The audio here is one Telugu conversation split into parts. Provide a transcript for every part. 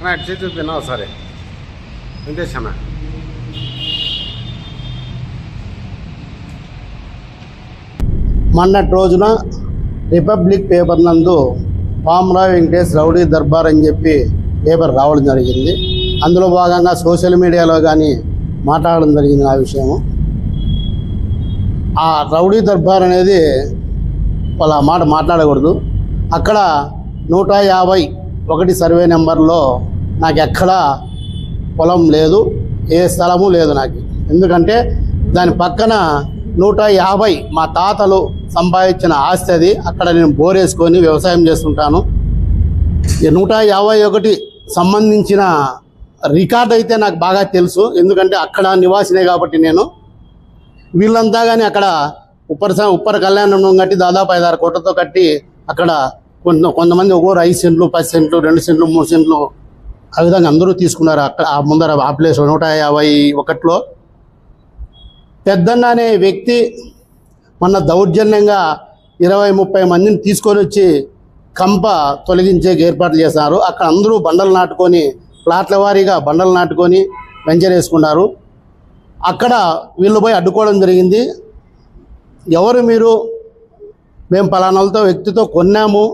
అన్న అటు చేతి తిన్నావు సరే వెంకటేష్ మొన్నటి రోజున రిపబ్లిక్ పేపర్ నందు పామరావు వెంకటేష్ రౌడీ దర్బార్ అని చెప్పి పేపర్ రావడం జరిగింది. అందులో భాగంగా సోషల్ మీడియాలో కానీ మాట్లాడడం జరిగింది ఆ విషయము. ఆ రౌడీ దర్బార్ అనేది వాళ్ళ మాట మాట్లాడకూడదు. అక్కడ నూట యాభై ఒకటి సర్వే నెంబర్లో నాకు ఎక్కడా పొలం లేదు ఏ స్థలము లేదు నాకు. ఎందుకంటే దాని పక్కన నూట యాభై మా తాతలు సంపాదించిన ఆస్తి అది. అక్కడ నేను బోరేసుకొని వ్యవసాయం చేస్తుంటాను. నూట యాభై ఒకటి సంబంధించిన రికార్డ్ అయితే నాకు బాగా తెలుసు. ఎందుకంటే అక్కడ నివాసినే కాబట్టి నేను. వీళ్ళంతా కానీ అక్కడ ఉప్పర ఉప్పర కళ్యాణం కట్టి దాదాపు ఐదారు కోట్లతో కట్టి అక్కడ కొంత కొంతమంది ఒక్కో ఐదు సెంట్లు పది సెంట్లు రెండు సెంట్లు మూడు సెంట్లు ఆ విధంగా అందరూ తీసుకున్నారు. అక్కడ ఆ ముందర ఆ ప్లేస్ నూట యాభై ఒకటిలో పెద్దన్న అనే వ్యక్తి మొన్న దౌర్జన్యంగా ఇరవై ముప్పై మందిని తీసుకొని వచ్చి కంప తొలగించే ఏర్పాట్లు చేస్తున్నారు. అక్కడ అందరూ బండలు నాటుకొని ప్లాట్ల వారీగా బండలు నాటుకొని వెంచర్ వేసుకున్నారు. అక్కడ వీళ్ళు పోయి అడ్డుకోవడం జరిగింది. ఎవరు మీరు? మేము పలానాలతో వ్యక్తితో కొన్నాము.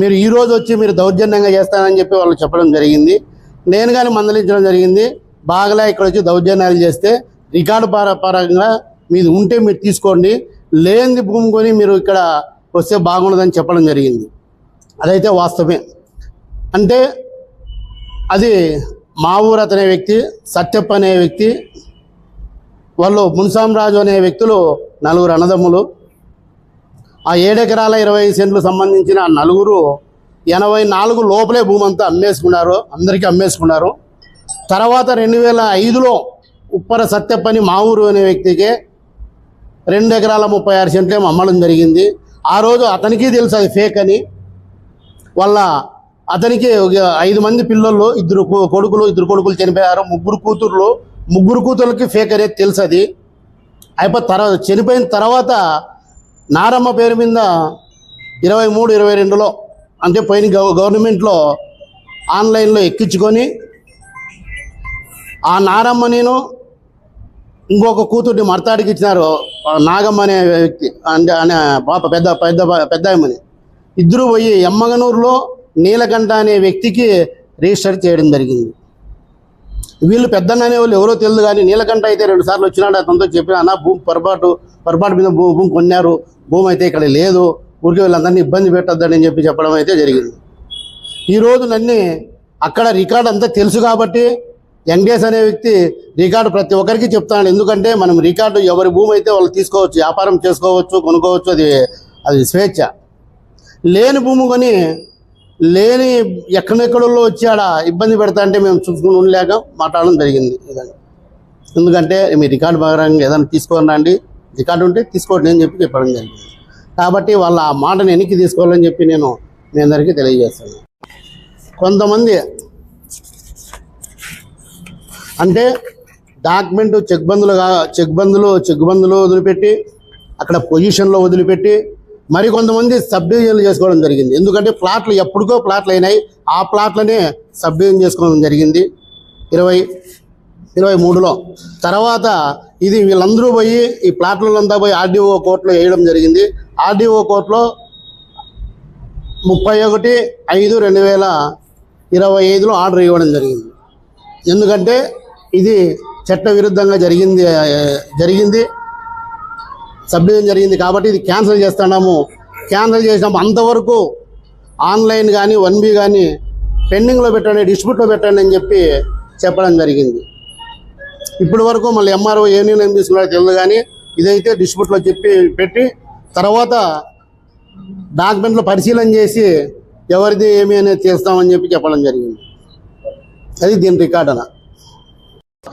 మీరు ఈ రోజు వచ్చి మీరు దౌర్జన్యంగా చేస్తానని చెప్పి వాళ్ళు చెప్పడం జరిగింది. నేను కానీ మందలించడం జరిగింది. బాగలే ఇక్కడ వచ్చి దౌర్జన్యాలు చేస్తే రికార్డు పరంగా మీది ఉంటే మీరు తీసుకోండి. లేనిది భూమి కొని మీరు ఇక్కడ వస్తే బాగుండదని చెప్పడం జరిగింది. అదైతే వాస్తవమే. అంటే అది మా ఊరు అతనే వ్యక్తి సత్యప్ప అనే వ్యక్తి వాళ్ళు మున్సాంరాజు అనే వ్యక్తులు నలుగురు అన్నదమ్ములు. ఆ ఏడెకరాల ఇరవై ఐదు సెంట్లు సంబంధించిన నలుగురు ఎనభై నాలుగు లోపలే భూమి అంతా అమ్మేసుకున్నారు అందరికీ అమ్మేసుకున్నారు. తర్వాత రెండు వేల ఐదులో ఉప్పర సత్యప్పని మా ఊరు అనే వ్యక్తికి రెండు ఎకరాల ముప్పై ఆరు సెంట్లేమో అమ్మడం జరిగింది. ఆ రోజు అతనికి తెలుసు అది ఫేక్ అని. వాళ్ళ అతనికి ఐదు మంది పిల్లలు ఇద్దరు కొడుకులు ఇద్దరు కొడుకులు చనిపోయారు. ముగ్గురు కూతుర్లు ముగ్గురు కూతుర్లకి ఫేక్ అనేది తెలుసు అది. అయిపోయి తర్వాత చనిపోయిన తర్వాత నారమ్మ పేరు మీద ఇరవై మూడు ఇరవై రెండులో అంటే పోయిన గవర్నమెంట్లో ఆన్లైన్లో ఎక్కించుకొని ఆ నారమ్మ నేను ఇంకొక కూతుర్ని మర్తాడికి ఇచ్చినారు. నాగమ్మ అనే వ్యక్తి అంటే అనే పాప పెద్ద పెద్ద పెద్ద అమ్మని ఇద్దరు పోయి ఎమ్మగనూరులో నీలకంఠ అనే వ్యక్తికి రిజిస్టర్ చేయడం జరిగింది. వీళ్ళు పెద్దన్న వాళ్ళు ఎవరో తెలియదు కానీ నీలకంఠ అయితే రెండు సార్లు వచ్చినాడు అతనితో చెప్పిన అన్న భూమి పొరపాటు పొరపాటు మీద భూ భూమి కొన్నారు భూమి అయితే ఇక్కడ లేదు ఊరికి వీళ్ళందరినీ ఇబ్బంది పెట్టొద్దని చెప్పి చెప్పడం అయితే జరిగింది. ఈరోజు నన్ను అక్కడ రికార్డ్ అంతా తెలుసు కాబట్టి ఎన్డిఎస్ అనే వ్యక్తి రికార్డు ప్రతి ఒక్కరికి చెప్తాడు. ఎందుకంటే మనం రికార్డు ఎవరి భూమి అయితే వాళ్ళు తీసుకోవచ్చు వ్యాపారం చేసుకోవచ్చు కొనుక్కోవచ్చు అది అది స్వేచ్ఛ. లేని భూమి కొని లేని ఎక్కడెక్కడలో వచ్చి ఆడ ఇబ్బంది పెడతా అంటే మేము చూసుకుని ఉండలేక మాట్లాడడం జరిగింది. ఇదండి. ఎందుకంటే మీ రికార్డు భాగంగా ఏదైనా తీసుకోండి రండి రికార్డు ఉంటే తీసుకోండి అని చెప్పి చెప్పడం జరిగింది. కాబట్టి వాళ్ళ ఆ మాటను వెనక్కి తీసుకోవాలని చెప్పి నేను మీ అందరికీ తెలియజేస్తాను కొంతమంది అంటే డాక్యుమెంట్ చెక్ బందులుగా చెక్ బందులు చెక్ బందులు వదిలిపెట్టి అక్కడ పొజిషన్లో వదిలిపెట్టి మరి కొంతమంది సబ్ డివిజన్లు చేసుకోవడం జరిగింది. ఎందుకంటే ప్లాట్లు ఎప్పటికో ప్లాట్లు అయినాయి ఆ ప్లాట్లనే సబ్ డివిజన్ చేసుకోవడం జరిగింది. ఇరవై ఇరవై మూడులో. తర్వాత ఇది వీళ్ళందరూ పోయి ఈ ప్లాట్లంతా పోయి ఆర్డీఓ కోర్టులో వేయడం జరిగింది. ఆర్డీఓ కోర్టులో ముప్పై ఒకటి ఐదు రెండు వేల ఇరవై ఐదులో ఆర్డర్ ఇవ్వడం జరిగింది. ఎందుకంటే ఇది చట్ట విరుద్ధంగా జరిగింది జరిగింది. సబ్డివిజన్ జరిగింది కాబట్టి ఇది క్యాన్సిల్ చేస్తున్నాము. క్యాన్సిల్ చేసినప్పుడు అంతవరకు ఆన్లైన్ కానీ వన్ బి కానీ పెండింగ్లో పెట్టండి డిస్ప్యూట్లో పెట్టండి అని చెప్పి చెప్పడం జరిగింది. ఇప్పటి వరకు మళ్ళీ ఎంఆర్ఓ ఏ నిర్ణయం తీసుకున్నారో తెలియదు కానీ ఇదైతే డిస్ప్యూట్లో చెప్పి పెట్టి తర్వాత డాక్యుమెంట్లు పరిశీలన చేసి ఎవరిది ఏమి అనేది చేస్తామని చెప్పి చెప్పడం జరిగింది. అది దీని రికార్డన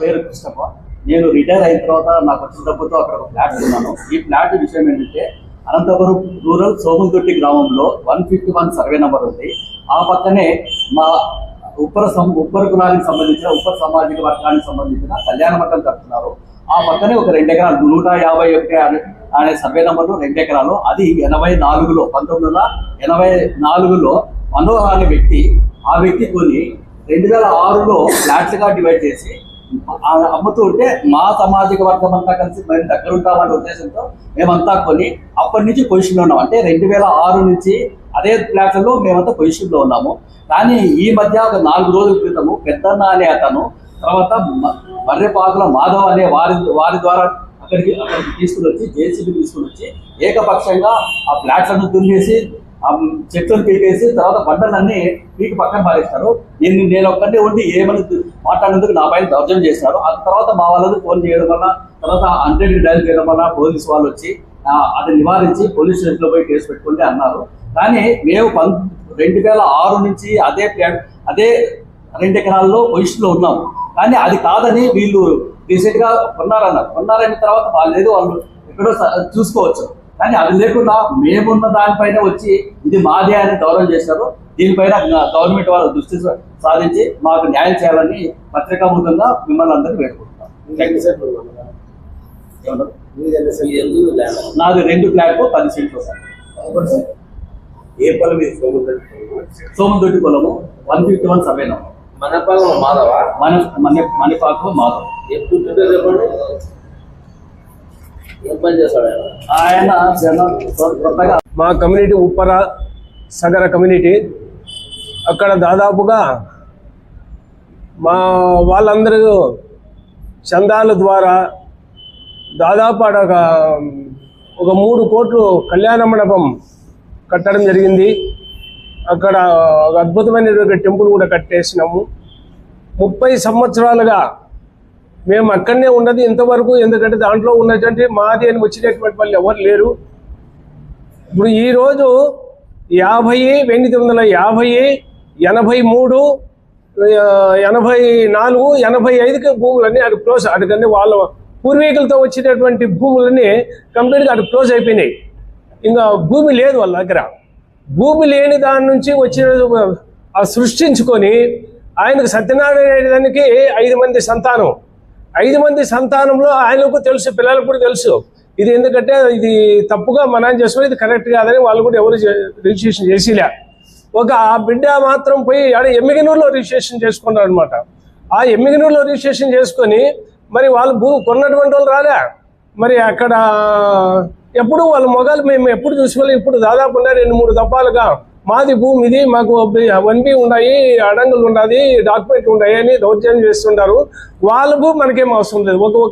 పేరు కృష్ణప్ప. నేను రిటైర్ అయిన తర్వాత నాకు వచ్చిన డబ్బుతో అక్కడ ఒక ఫ్లాట్ ఉన్నాను ఈ ఫ్లాట్ విషయం ఏంటంటే అనంతపురం రూరల్ సోమంతొట్టి గ్రామంలో one fifty one survey number ఉంది. ఆ పక్కనే మా ఉప్పర సమ ఉప్పర కులానికి సంబంధించిన ఉప్పర సామాజిక వర్గానికి సంబంధించిన కళ్యాణ మండలం కడుతున్నారు ఆ పక్కనే ఒక రెండు ఎకరాలు నూట యాభై ఒకటి అనే- అనే సర్వే నెంబర్లో రెండు ఎకరాలు అది ఎనభై నాలుగులో పంతొమ్మిది వందల ఎనభై నాలుగులో మనోహర్ అనే వ్యక్తి ఆ వ్యక్తి కొని రెండు వేల ఆరులో ఫ్లాట్స్గా డివైడ్ చేసి అమ్ముతూ ఉంటే మా సామాజిక వర్గం అంతా కలిసి మేము దగ్గర ఉంటామనే ఉద్దేశంతో మేమంతా కొని అప్పటి నుంచి పొజిషన్లో ఉన్నాం. అంటే రెండు వేల ఆరు నుంచి అదే ఫ్లాట్లలో మేమంతా పొజిషన్లో ఉన్నాము. కానీ ఈ మధ్య ఒక నాలుగు రోజుల క్రితము పెద్దన్న అనే అతను తర్వాత మర్రెపాకుల మాధవ్ అనే వారి వారి ద్వారా అక్కడికి అక్కడికి తీసుకుని వచ్చి జేసీబీ తీసుకుని వచ్చి ఏకపక్షంగా ఆ ఫ్లాట్లను దున్నేసి చెట్లను పీకేసి తర్వాత బండలన్నీ పీకి పక్కన పారేస్తారు. నేను నేను ఒక్కటే ఉండి ఏమని మాట్లాడేందుకు నా పైన దౌర్జన్యం చేశారు ఆ తర్వాత మా వాళ్ళని ఫోన్ చేయడం వల్ల తర్వాత హండ్రెడ్ డైల్ చేయడం వల్ల పోలీస్ వాళ్ళు వచ్చి అది నివారించి పోలీస్ స్టేషన్లో పోయి కేసు పెట్టుకుంటే అన్నారు. కానీ మేము పం రెండు వేల ఆరు నుంచి అదే ప్లాన్ అదే రెండు ఎకరాల్లో పొజిషన్లో ఉన్నాము. కానీ అది కాదని వీళ్ళు రీసెంట్గా కొన్నారన్నారు. కొన్నారైన తర్వాత వాళ్ళు లేదు వాళ్ళు ఎక్కడో స- చూసుకోవచ్చు. కానీ అది లేకుండా మేమున్న దానిపైన వచ్చి ఇది మాదే అని గౌరవం చేశారు. దీనిపైన గవర్నమెంట్ వాళ్ళు దృష్టి సాధించి మాకు న్యాయం చేయాలని పత్రికాముఖంగా మిమ్మల్ని అందరినీ వేడుకుంటున్నాం? నాది రెండు ఫ్లాట్ పది సెంట్లు సార్. ఏ పొలం సోమదొడ్డి పొలము one fifty one survey number మన పొలం మాధవ? మన మన మణిపాకు మాధవ్. ఎప్పుడు చెప్పండి. మా కమ్యూనిటీ ఉప్పర సగర కమ్యూనిటీ. అక్కడ దాదాపుగా మా వాళ్ళందరూ చందాల ద్వారా దాదాపు ఆడ ఒక ఒక మూడు కోట్లు కళ్యాణ మండపం కట్టడం జరిగింది. అక్కడ ఒక అద్భుతమైనటువంటి టెంపుల్ కూడా కట్టేసినాము. ముప్పై సంవత్సరాలుగా మేము అక్కడనే ఉన్నది ఇంతవరకు ఎందుకంటే దాంట్లో ఉన్నటువంటి మాది అని వచ్చినటువంటి వాళ్ళు ఎవరు లేరు. ఇప్పుడు ఈరోజు యాభై ఎనిమిది వందల యాభై ఎనభై మూడు ఎనభై నాలుగు ఎనభై ఐదుకి భూములన్నీ అటు క్లోజ్ అటుకన్నీ వాళ్ళ పూర్వీకులతో వచ్చినటువంటి భూములన్నీ కంప్లీట్గా అటు క్లోజ్ అయిపోయినాయి. ఇంకా భూమి లేదు వాళ్ళ దగ్గర. భూమి లేని దాని నుంచి వచ్చిన సృష్టించుకొని ఆయనకు సత్యనారాయణ దానికి ఐదు మంది సంతానం. ఐదు మంది సంతానంలో ఆయనకు తెలుసు పిల్లలకు కూడా తెలుసు. ఇది ఎందుకంటే ఇది తప్పుగా మనం చేసుకుని ఇది కరెక్ట్ కాదని వాళ్ళు కూడా ఎవరు చే- రిజిస్ట్రేషన్ చేసిలే. ఒక ఆ బిడ్డ మాత్రం పోయి ఆడ ఎమ్మిగనూరులో రిజిస్ట్రేషన్ చేసుకున్నారు అనమాట ఆ ఎమ్మిగనూరులో రిజిస్ట్రేషన్ చేసుకొని మరి వాళ్ళు భూ కొన్నటువంటి వాళ్ళు రాలే. మరి అక్కడ ఎప్పుడు వాళ్ళ మొగాలు మేము ఎప్పుడు చూసుకోవాలి ఇప్పుడు దాదాపు ఉన్నాయి రెండు మూడు దప్పాలుగా మాది భూమి ఇది మాకు వన్ బి ఉన్నాయి అడంగులు ఉన్నది డాక్యుమెంట్లు ఉన్నాయి అని దౌర్జన్యం చేస్తుంటారు. వాళ్ళ భూమి మనకేం అవసరం లేదు. ఒక ఒక